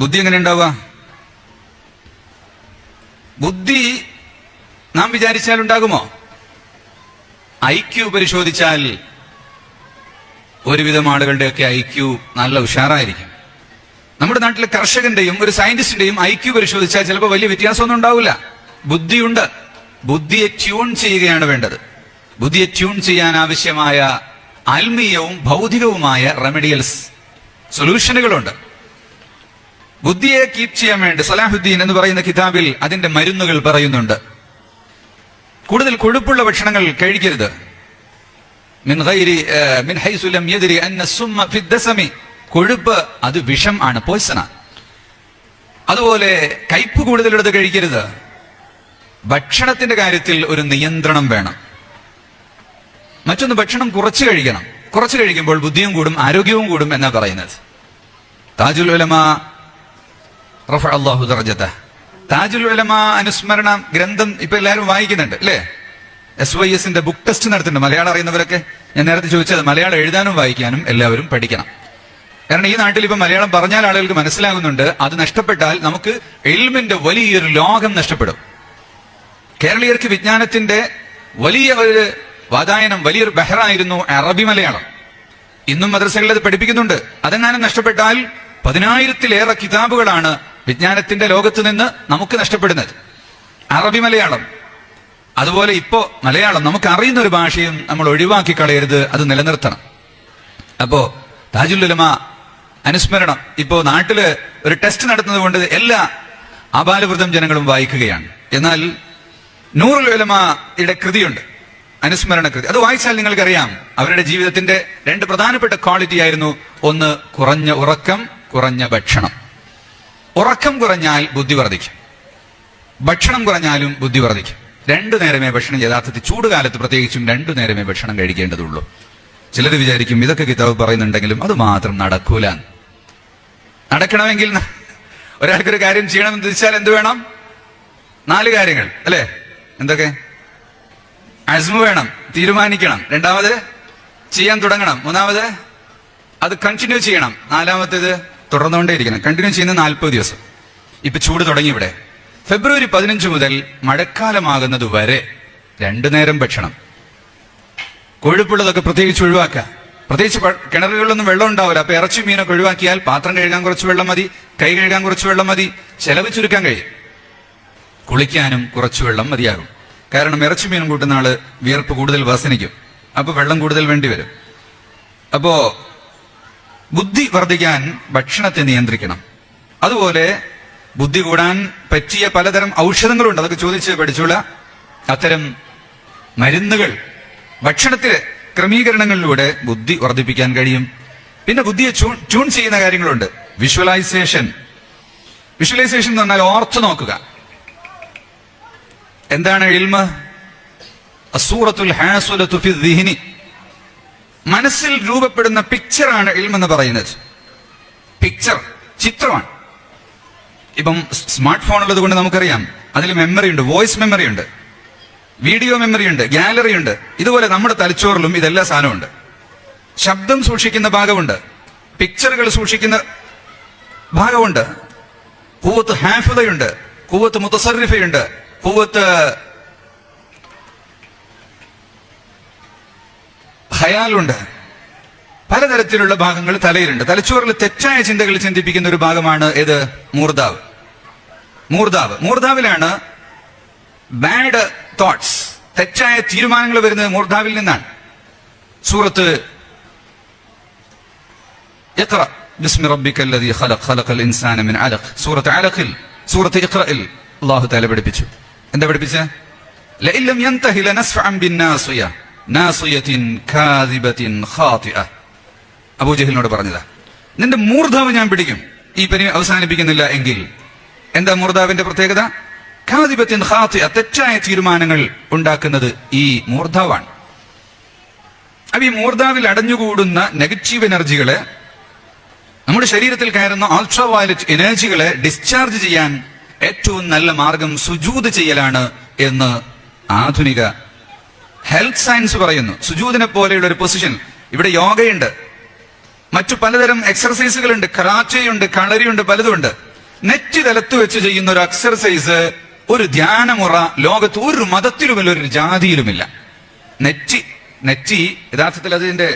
ബുദ്ധി എങ്ങനെ ഉണ്ടാവുക? ബുദ്ധി നാം വിചാരിച്ചാൽ ഉണ്ടാകുമോ? ഐക്യു പരിശോധിച്ചാൽ ഒരുവിധം ആളുകളുടെയൊക്കെ ഐക്യു നല്ല ഉഷാറായിരിക്കും. നമ്മുടെ നാട്ടിലെ കർഷകന്റെയും ഒരു സയന്റിസ്റ്റിന്റെയും ഐക്യു പരിശോധിച്ചാൽ ചിലപ്പോൾ വലിയ വ്യത്യാസമൊന്നും ഉണ്ടാവില്ല. ബുദ്ധിയുണ്ട്. ബുദ്ധിയെ ട്യൂൺ ചെയ്യുകയാണ് വേണ്ടത്. ബുദ്ധിയെ ട്യൂൺ ചെയ്യാൻ ആവശ്യമായ ആത്മീയവും ഭൗതികവുമായ റെമഡിയൽസ് സൊല്യൂഷനുകളുണ്ട്. ബുദ്ധിയെ കീപ് ചെയ്യാൻ വേണ്ടി സലാഹുദ്ദീൻ എന്ന് പറയുന്ന കിതാബിൽ അതിന്റെ മരുന്നുകൾ പറയുന്നുണ്ട്. കൂടുതൽ കൊഴുപ്പുള്ള ഭക്ഷണങ്ങൾ കഴിക്കരുത്. മിൻ മിൻ അന്ന. കൊഴുപ്പ് അത് വിഷം ആണ് പോയ്സണ അതുപോലെ കയ്പ് കൂടുതലെടുത്ത് കഴിക്കരുത്. ഭക്ഷണത്തിന്റെ കാര്യത്തിൽ ഒരു നിയന്ത്രണം വേണം. മറ്റൊന്ന് ഭക്ഷണം കുറച്ച് കഴിക്കണം. കുറച്ച് കഴിക്കുമ്പോൾ ബുദ്ധിയും കൂടും ആരോഗ്യവും കൂടും എന്നാ പറയുന്നത്. താജുൽ ഉലമ റഫ ഉലമ അനുസ്മരണ ഗ്രന്ഥം ഇപ്പൊ എല്ലാവരും വായിക്കുന്നുണ്ട് അല്ലേ? എസ് വൈ എസിന്റെ ബുക്ക് ടെസ്റ്റ് നടത്തുന്നുണ്ട് മലയാളം അറിയുന്നവരൊക്കെ ഞാൻ നേരത്തെ ചോദിച്ചത് മലയാളം എഴുതാനും വായിക്കാനും എല്ലാവരും പഠിക്കണം. കാരണം ഈ നാട്ടിൽ ഇപ്പൊ മലയാളം പറഞ്ഞാൽ ആളുകൾക്ക് മനസ്സിലാകുന്നുണ്ട് അത് നഷ്ടപ്പെട്ടാൽ നമുക്ക് എൽമിന്റെ വലിയൊരു ലോകം നഷ്ടപ്പെടും. കേരളീയർക്ക് വിജ്ഞാനത്തിന്റെ വലിയ ഒരു വാതായനം വലിയൊരു ബഹറായിരുന്നു അറബി മലയാളം. ഇന്നും മദ്രസകളിൽ അത് പഠിപ്പിക്കുന്നുണ്ട്. അതെങ്ങാനും നഷ്ടപ്പെട്ടാൽ പതിനായിരത്തിലേറെ കിതാബുകളാണ് വിജ്ഞാനത്തിന്റെ ലോകത്ത് നിന്ന് നമുക്ക് നഷ്ടപ്പെടുന്നത്. അറബി മലയാളം. അതുപോലെ ഇപ്പോ മലയാളം. നമുക്ക് അറിയുന്ന ഒരു ഭാഷയും നമ്മൾ ഒഴിവാക്കി കളയരുത്. അത് നിലനിർത്തണം. അപ്പോ താജുലുലമ അനുസ്മരണം. ഇപ്പോ നാട്ടിൽ ഒരു ടെസ്റ്റ് നടത്തുന്നത് കൊണ്ട് എല്ലാ അപാലവൃതം ജനങ്ങളും വായിക്കുകയാണ്. എന്നാൽ നൂറുൽ ഉലമയുടെ കൃതിയുണ്ട്. അനുസ്മരണ കൃതി. അത് വായിച്ചാൽ നിങ്ങൾക്കറിയാം. അവരുടെ ജീവിതത്തിന്റെ രണ്ട് പ്രധാനപ്പെട്ട ക്വാളിറ്റി ആയിരുന്നു ഒന്ന് കുറഞ്ഞ ഉറക്കം കുറഞ്ഞ ഭക്ഷണം. ഉറക്കം കുറഞ്ഞാൽ ബുദ്ധി വർദ്ധിക്കും. ഭക്ഷണം കുറഞ്ഞാലും ബുദ്ധി വർദ്ധിക്കും. രണ്ടു നേരമേ ഭക്ഷണം യഥാർത്ഥത്തിൽ ചൂടുകാലത്ത് പ്രത്യേകിച്ചും രണ്ടു നേരമേ ഭക്ഷണം കഴിക്കേണ്ടതുള്ളൂ. ചിലർ വിചാരിക്കും ഇതൊക്കെ കിതാബ് പറയുന്നുണ്ടെങ്കിലും അത് മാത്രം നടക്കൂല. നടക്കണമെങ്കിൽ ഒരാൾക്കൊരു കാര്യം ചെയ്യണമെന്ന് തിരിച്ചാൽ എന്ത് വേണം? നാല് കാര്യങ്ങൾ അല്ലേ? എന്തൊക്കെ? അസ്മു വേണം തീരുമാനിക്കണം. രണ്ടാമത് ചെയ്യാൻ തുടങ്ങണം. മൂന്നാമത് അത് കണ്ടിന്യൂ ചെയ്യണം. നാലാമത്തേത് തുടർന്നുകൊണ്ടേയിരിക്കണം കണ്ടിന്യൂ ചെയ്യുന്ന നാൽപ്പത് ദിവസം. ഇപ്പൊ ചൂട് തുടങ്ങി ഇവിടെ. ഫെബ്രുവരി പതിനഞ്ച് മുതൽ മഴക്കാലമാകുന്നത് വരെ രണ്ടു നേരം ഭക്ഷണം. കൊഴുപ്പുള്ളതൊക്കെ പ്രത്യേകിച്ച് ഒഴിവാക്കുക. പ്രത്യേകിച്ച് കിണറുകളിലൊന്നും വെള്ളം ഉണ്ടാവില്ല. അപ്പൊ ഇറച്ചി മീനൊക്കെ ഒഴിവാക്കിയാൽ പാത്രം കഴുകാൻ കുറച്ച് വെള്ളം മതി കൈ കഴുകാൻ കുറച്ച് വെള്ളം മതി ചെലവ് ചുരുക്കാൻ കഴിയും. കുളിക്കാനും കുറച്ച് വെള്ളം മതിയാകും. കാരണം ഇറച്ചി മീനും കൂട്ടുന്ന ആൾ വിയർപ്പ് കൂടുതൽ വസനിക്കും. അപ്പൊ വെള്ളം കൂടുതൽ വേണ്ടി വരും. അപ്പോ ബുദ്ധി വർദ്ധിക്കാൻ ഭക്ഷണത്തെ നിയന്ത്രിക്കണം. അതുപോലെ ബുദ്ധി കൂടാൻ പറ്റിയ പലതരം ഔഷധങ്ങളുണ്ട്. അതൊക്കെ ചോദിച്ച് പഠിച്ചുള്ള അത്തരം മരുന്നുകൾ. ഭക്ഷണത്തിലെ ക്രമീകരണങ്ങളിലൂടെ ബുദ്ധി വർദ്ധിപ്പിക്കാൻ കഴിയും. പിന്നെ ബുദ്ധിയെ ട്യൂൺ ചെയ്യുന്ന കാര്യങ്ങളുണ്ട്. വിഷ്വലൈസേഷൻ. വിഷ്വലൈസേഷൻ എന്ന് പറഞ്ഞാൽ ഓർത്ത് നോക്കുക. എന്താണ് ഇൽമ അസൂറത്തുൽ ഹാസുലത്തു ഫി ദിഹ്നി മനസ്സിൽ രൂപപ്പെടുന്ന പിക്ചറാണ് ഇൽമെന്ന് പറയുന്നത്. പിക്ചർ ചിത്രമാണ്. ഇപ്പം സ്മാർട്ട് ഫോൺ ഉള്ളത് കൊണ്ട് നമുക്കറിയാം. അതിൽ മെമ്മറി ഉണ്ട് വോയിസ് മെമ്മറി ഉണ്ട് വീഡിയോ മെമ്മറി ഉണ്ട് ഗാലറി ഉണ്ട്. ഇതുപോലെ നമ്മുടെ തലച്ചോറിലും ഇതെല്ലാ സാധനമുണ്ട് ശബ്ദം സൂക്ഷിക്കുന്ന ഭാഗമുണ്ട്. പിക്ചറുകൾ സൂക്ഷിക്കുന്ന ഭാഗമുണ്ട്. കൂവത്ത് ഹാഫിതയുണ്ട്. കൂവത്ത് മുത്തസറിഫയുണ്ട് കൂവത്ത് ഹയാലുണ്ട് പലതരത്തിലുള്ള ഭാഗങ്ങൾ തലയിലുണ്ട് തലച്ചോറിൽ തെറ്റായ ചിന്തകൾ ചിന്തിപ്പിക്കുന്ന ഒരു ഭാഗമാണ് ഏത് മൂർദാവ് മൂർദാവ് മൂർദാവിലാണ് ബാഡ് തോട്ട്സ് തെറ്റായ തീരുമാനങ്ങൾ വരുന്നത് മൂർദാവിൽ നിന്നാണ് സൂറത്ത് اقرأ باسم ربك الذي خلق خلق الإنسان من علق سورة علق سورة اقرأ الله تعالى പഠിപ്പിച്ചു എന്താ പഠിപ്പിച്ച لئن لم ينتهي لنسفعا നാസിയത്തിൻ ഖാദിബത്തിൻ ഖാതിഅ. അബൂജഹലിനോട് പറഞ്ഞതാ നിന്റെ മൂർധാവ് ഞാൻ പിടിക്കും. ഈ പനി അവസാനിപ്പിക്കുന്നില്ല എങ്കിൽ എന്താ മൂർധാവിന്റെ പ്രത്യേകത? ഖാദിബത്തിൻ ഖാതിഅ തെറ്റായ തീരുമാനങ്ങൾ ഉണ്ടാക്കുന്നത് ഈ മൂർധാവാണ്. അപ്പൊ ഈ മൂർധാവിൽ അടഞ്ഞുകൂടുന്ന നെഗറ്റീവ് എനർജികളെ നമ്മുടെ ശരീരത്തിൽ കയറുന്ന അൾട്രാ വയലറ്റ് എനർജികളെ ഡിസ്ചാർജ് ചെയ്യാൻ ഏറ്റവും നല്ല മാർഗം സുജൂത് ചെയ്യലാണ് എന്ന് ആധുനിക ഹെൽത്ത് സയൻസ് പറയുന്നു. സുജൂദിനെ പോലെയുള്ള ഒരു പൊസിഷൻ ഇവിടെ യോഗയുണ്ട്. മറ്റു പലതരം എക്സർസൈസുകളുണ്ട് കറാച്ചയുണ്ട് കളരിയുണ്ട് പലതുമുണ്ട്. നെറ്റ് തലത്ത് വെച്ച് ചെയ്യുന്ന ഒരു എക്സർസൈസ് ഒരു ധ്യാനമുറ ലോകത്ത് ഒരു മതത്തിലുമില്ല ഒരു ജാതിയിലുമില്ല. നെറ്റി നെറ്റി യഥാർത്ഥത്തിൽ അതിന്റെ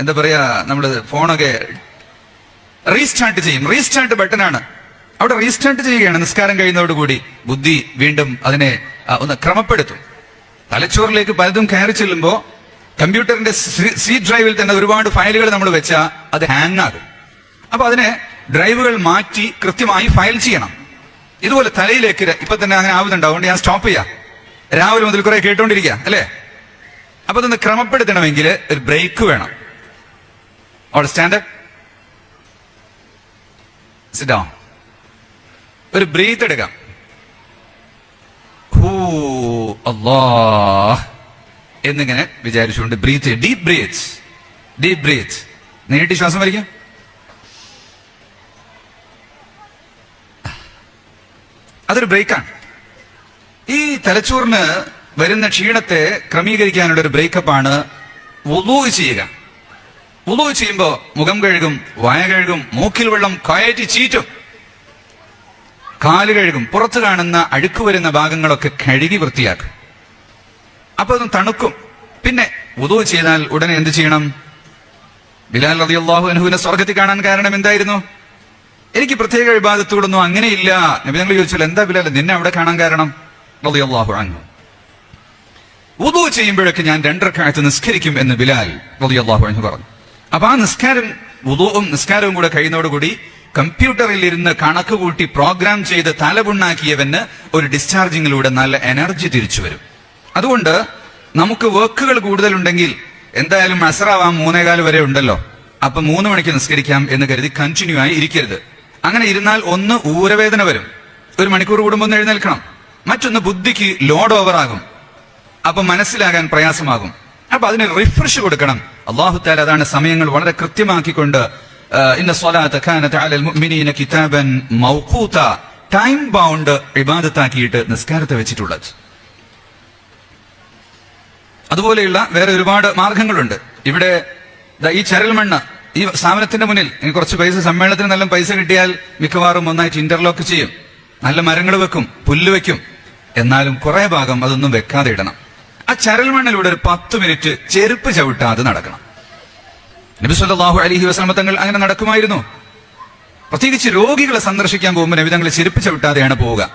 എന്താ പറയാ നമ്മൾ ഫോണൊക്കെ റീസ്റ്റാർട്ട് ചെയ്യും. റീസ്റ്റാർട്ട് ബട്ടനാണ് അവിടെ റീസ്റ്റാർട്ട് ചെയ്യുകയാണ്. നിസ്കാരം കഴിയുന്നതോടുകൂടി ബുദ്ധി വീണ്ടും അതിനെ ഒന്ന് ക്രമപ്പെടുത്തും. തലച്ചോറിലേക്ക് പലതും കയറി ചെല്ലുമ്പോൾ കമ്പ്യൂട്ടറിന്റെ സി ഡ്രൈവിൽ തന്നെ ഒരുപാട് ഫയലുകൾ നമ്മൾ വെച്ചാൽ അത് ഹാങ് ആകും. അപ്പൊ അതിനെ ഡ്രൈവുകൾ മാറ്റി കൃത്യമായി ഫയൽ ചെയ്യണം. ഇതുപോലെ തലയിലേക്ക് ഇപ്പൊ തന്നെ അങ്ങനെ ആവുന്നുണ്ടാവുകൊണ്ട് ഞാൻ സ്റ്റോപ്പ് ചെയ്യാം. രാവിലെ മുതൽ കുറെ കേട്ടോണ്ടിരിക്കുക അല്ലേ? അപ്പൊ അതൊന്ന് ക്രമപ്പെടുത്തണമെങ്കിൽ ഒരു ബ്രേക്ക് വേണം. ഓൾ സ്റ്റാൻഡ് സിഡോ ഒരു ബ്രീത്ത് എടുക്കാം. ഹൂ. അല്ലാ എന്നിങ്ങനെ വിചാരിച്ചുകൊണ്ട് breathe deep breathe deep breathe നീട്ടി ശ്വാസം വലിക്കാം. അതൊരു ബ്രേക്കാണ് ഈ തലച്ചോറിന് വരുന്ന ക്ഷീണത്തെ ക്രമീകരിക്കാനുള്ള ഒരു ബ്രേക്കപ്പാണ് വുളൂ ചെയ്യുക. വുളൂ ചെയ്യുമ്പോൾ മുഖം കഴുകും വായ കഴുകും മൂക്കിൽ വെള്ളം കയറ്റി ചീറ്റും. കാൽ കഴുകും. പുറത്ത് കാണുന്ന അഴുക്ക് വരുന്ന ഭാഗങ്ങളൊക്കെ കഴുകി വൃത്തിയാക്കും. അപ്പൊ അതും തണുക്കും. പിന്നെ ഉദു ചെയ്താൽ ഉടനെ എന്ത് ചെയ്യണം? ബിലാൽ റളിയല്ലാഹു അനുഹുവിനെ സ്വർഗത്തിൽ കാണാൻ കാരണം എന്തായിരുന്നു? എനിക്ക് പ്രത്യേക വിഭാഗത്തോടൊന്നും അങ്ങനെയില്ല. നബി ഞങ്ങൾ ചോദിച്ചാൽ എന്താ ബിലാൽ നിന്നെ അവിടെ കാണാൻ കാരണം? റളിയല്ലാഹു അൻഹു. ഉദു ചെയ്യുമ്പോഴൊക്കെ ഞാൻ രണ്ടരക്കാലത്ത് നിസ്കരിക്കും എന്ന് ബിലാൽ റളിയല്ലാഹു അൻഹു പറഞ്ഞു. അപ്പൊ ആ നിസ്കാരം ഉദുവും നിസ്കാരവും കൂടെ കഴിയുന്നതോടുകൂടി കമ്പ്യൂട്ടറിൽ ഇരുന്ന് കണക്ക് കൂട്ടി പ്രോഗ്രാം ചെയ്ത് തലപുണ്ണാക്കിയവന് ഒരു ഡിസ്ചാർജിങ്ങിലൂടെ നല്ല എനർജി തിരിച്ചു വരും. അതുകൊണ്ട് നമുക്ക് വർക്കുകൾ കൂടുതലുണ്ടെങ്കിൽ എന്തായാലും അസറാവാം മൂന്നേകാൽ വരെ ഉണ്ടല്ലോ. അപ്പൊ മൂന്ന് മണിക്ക് നിസ്കരിക്കാം എന്ന് കരുതി കണ്ടിന്യൂ ആയി ഇരിക്കരുത്. അങ്ങനെ ഇരുന്നാൽ ഒന്ന് ഊരവേദന വരും. ഒരു മണിക്കൂർ കൂടുമ്പോൾ ഒന്ന് എഴുന്നേൽക്കണം. മറ്റൊന്ന് ബുദ്ധിക്ക് ലോഡ് ഓവർ ആകും. അപ്പൊ മനസ്സിലാകാൻ പ്രയാസമാകും. അപ്പൊ അതിന് റിഫ്രഷ് കൊടുക്കണം. അള്ളാഹു താല അതാണ് സമയങ്ങൾ വളരെ കൃത്യമാക്കിക്കൊണ്ട് ഇന്ന സ്വലാത്ത കാനത്ത് അലൽ മുഅ്മിനീന കിതാബൻ മൗഖൂത ടൈം ബൗണ്ട് ഇബാദത്താക്കിയിട്ട് നിസ്കാരത്തെ വെച്ചിട്ടുള്ളത്. അതുപോലെയുള്ള വേറെ ഒരുപാട് മാർഗങ്ങളുണ്ട്. ഇവിടെ ഈ ചരൽ മണ്ണ് ഈ സ്ഥാപനത്തിന്റെ മുന്നിൽ കുറച്ച് പൈസ സമ്മേളനത്തിന് നല്ല പൈസ കിട്ടിയാൽ മിക്കവാറും ഒന്നായിട്ട് ഇന്റർലോക്ക് ചെയ്യും. നല്ല മരങ്ങൾ വെക്കും പുല്ല് വെക്കും. എന്നാലും കുറെ ഭാഗം അതൊന്നും വെക്കാതെ ഇടണം. ആ ചരൽ മണ്ണിലൂടെ ഒരു പത്ത് മിനിറ്റ് ചെരുപ്പ് ചവിട്ടാതെ നടക്കണം. നബി അലഹി വസല്ലമ തങ്ങൾ അങ്ങനെ നടക്കുമായിരുന്നു. പ്രത്യേകിച്ച് രോഗികളെ സന്ദർശിക്കാൻ പോകുമ്പോൾ നബി തങ്ങൾ ചെരുപ്പ് ചവിട്ടാതെയാണ് പോവുക.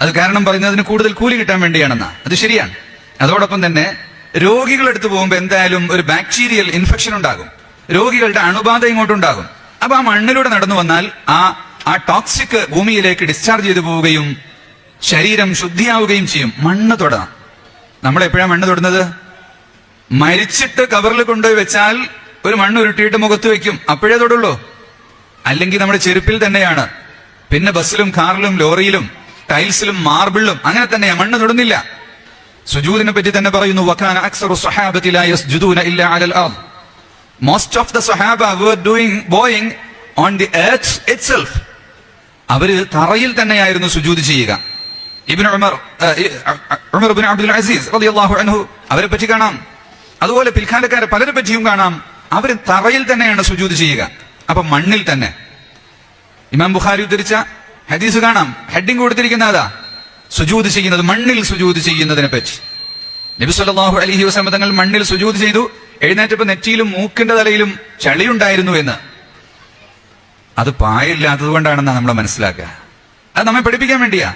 അത് കാരണം പറയുന്നതിന് കൂടുതൽ കൂലി കിട്ടാൻ വേണ്ടിയാണെന്നാ. അത് ശരിയാണ്. അതോടൊപ്പം തന്നെ രോഗികളെടുത്ത് പോകുമ്പോൾ എന്തായാലും ഒരു ബാക്ടീരിയൽ ഇൻഫെക്ഷൻ ഉണ്ടാകും. രോഗികളുടെ അണുബാധ ഇങ്ങോട്ടുണ്ടാകും അപ്പൊ ആ മണ്ണിലൂടെ നടന്നു വന്നാൽ ആ ആ ടോക്സിക് ഭൂമിയിലേക്ക് ഡിസ്ചാർജ് ചെയ്തു പോവുകയും ശരീരം ശുദ്ധിയാവുകയും ചെയ്യും. മണ്ണ് തൊടാം നമ്മൾ എപ്പോഴാണ് മണ്ണ് തൊടുന്നത്? മരിച്ചിട്ട് കവറിൽ കൊണ്ടുപോയി വെച്ചാൽ ഒരു മണ്ണ് ഉരുട്ടിയിട്ട് മുഖത്ത് വെക്കും. അപ്പോഴേ തൊടുള്ളൂ. അല്ലെങ്കിൽ നമ്മുടെ ചെരുപ്പിൽ തന്നെയാണ്. പിന്നെ ബസ്സിലും കാറിലും ലോറിയിലും ടൈൽസിലും മാർബിളിലും അങ്ങനെ തന്നെയാ. മണ്ണ് തൊടുന്നില്ല. സുജൂദിനെ പറ്റി തന്നെ പറയുന്നു അക്സറു യസ്ജുദൂന അലൽ മോസ്റ്റ് ഓഫ് ദ സ്വഹാബ were doing bowing on the earth itself അവർ തറയിൽ തന്നെയായിരുന്നു സുജൂദ് ചെയ്യുക. ഇബ്നു ഉമർ ഉമർ അബ്ദുൽ അസീസ് റളിയല്ലാഹു അൻഹു അവരെ പറ്റി കാണാം. അതുപോലെ പിൽക്കാലക്കാരെ പലരെ പറ്റിയും കാണാം. അവർ തറയിൽ തന്നെയാണ് സുജൂദ് ചെയ്യുക. അപ്പൊ മണ്ണിൽ തന്നെ. ഇമാം ബുഖാരി ഉദ്ധരിച്ച ഹദീസ് കാണാം. ഹെഡിങ് കൊടുത്തിരിക്കുന്ന അതാ. സുജൂത് ചെയ്യുന്നത് മണ്ണിൽ സുജൂത് ചെയ്യുന്നതിനെ പറ്റി. നബി സല്ലല്ലാഹു അലൈഹി വസല്ലം തങ്ങൾ മണ്ണിൽ സുജൂത് ചെയ്തു. എഴുന്നേറ്റപ്പോ നെറ്റിയിലും മൂക്കിന്റെ തലയിലും ചളിയുണ്ടായിരുന്നു എന്ന്. അത് പായില്ലാത്തത് കൊണ്ടാണെന്നാ നമ്മൾ മനസ്സിലാക്കുക. അത് നമ്മെ പഠിപ്പിക്കാൻ വേണ്ടിയാ.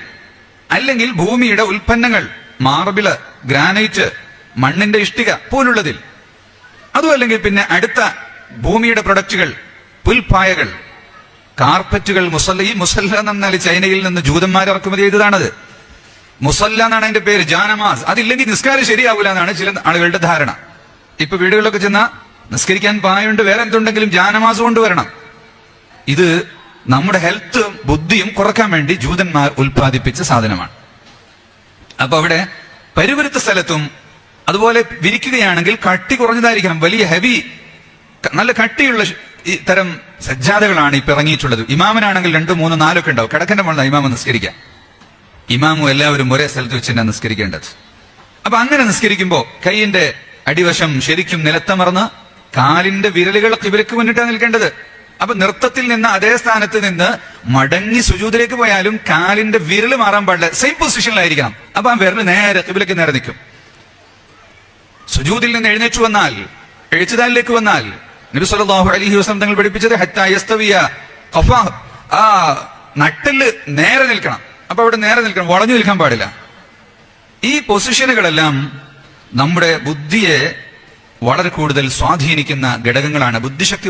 അല്ലെങ്കിൽ ഭൂമിയുടെ ഉൽപ്പന്നങ്ങൾ മാർബിൾ ഗ്രാനൈറ്റ് മണ്ണിന്റെ ഇഷ്ടിക പോലുള്ളതിൽ. അതും അല്ലെങ്കിൽ പിന്നെ അടുത്ത ഭൂമിയുടെ പ്രൊഡക്റ്റുകൾ പുൽപ്പായകൾ കാർപ്പറ്റുകൾ മുസല്ല ഈ മുസല്ല എന്നാൽ ചൈനയിൽ നിന്ന് ജൂതന്മാർ ഇറക്കുമതി ചെയ്തതാണത്. മുസല്ല എന്നാണ് അതിന്റെ പേര് ജാനമാസ്. അതില്ലെങ്കിൽ നിസ്കാരം ശരിയാവില്ല എന്നാണ് ചില ആളുകളുടെ ധാരണ. ഇപ്പൊ വീടുകളിലൊക്കെ ചെന്ന നിസ്കരിക്കാൻ പായുണ്ട് വേറെ എന്തുണ്ടെങ്കിലും ജാനമാസ് കൊണ്ടുവരണം. ഇത് നമ്മുടെ ഹെൽത്തും ബുദ്ധിയും കുറയ്ക്കാൻ വേണ്ടി ജൂതന്മാർ ഉൽപ്പാദിപ്പിച്ച സാധനമാണ്. അപ്പൊ അവിടെ പരുവരുത്ത സ്ഥലത്തും അതുപോലെ വിരിക്കുകയാണെങ്കിൽ കട്ടി കുറഞ്ഞതായിരിക്കണം. വലിയ ഹെവി നല്ല കട്ടിയുള്ള തരം സജ്ജാതകളാണ് ഇപ്പൊ ഇറങ്ങിയിട്ടുള്ളത്. ഇമാമനാണെങ്കിൽ രണ്ട് മൂന്ന് നാലൊക്കെ ഉണ്ടാവും. കിടക്കന്റെ മുകളിൽ ഇമാമ നിസ്കരിക്കാം. ഇമാമും എല്ലാവരും ഒരേ സ്ഥലത്ത് വെച്ച് തന്നെ നിസ്കരിക്കേണ്ടത്. അപ്പൊ അങ്ങനെ നിസ്കരിക്കുമ്പോ കൈയിന്റെ അടിവശം ശരിക്കും നിലത്തമർന്ന് കാലിന്റെ വിരലുകൾ ഇവർക്ക് മുന്നിട്ടാണ് നിൽക്കേണ്ടത്. അപ്പൊ നൃത്തത്തിൽ നിന്ന് അതേ സ്ഥാനത്ത് നിന്ന് മടങ്ങി സുജൂതിലേക്ക് പോയാലും കാലിന്റെ വിരൽ മാറാൻ പാടില്ല. സെയിം പൊസിഷനിലായിരിക്കണം അപ്പൊ ആ വിരൽ നേരെ കിബിലേക്ക് നേരെ നിൽക്കും. സുജൂദിൽ നിന്ന് എഴുന്നേറ്റ് വന്നാൽ എഴുച്ചുതാലിലേക്ക് വന്നാൽ നബി സല്ലല്ലാഹു അലൈഹി വസല്ലം തങ്ങൾ പഠിപ്പിച്ചത് ഹത്താ യസ്തവിയ ഖഫാഹ്. ആ നട്ടിൽ നേരെ നിൽക്കണം. അപ്പൊ അവിടെ നേരെ നിൽക്കണം. വളഞ്ഞു നിൽക്കാൻ പാടില്ല. ഈ പൊസിഷനുകളെല്ലാം നമ്മുടെ ബുദ്ധിയെ വളരെ കൂടുതൽ സ്വാധീനിക്കുന്ന ഘടകങ്ങളാണ്. ബുദ്ധിശക്തി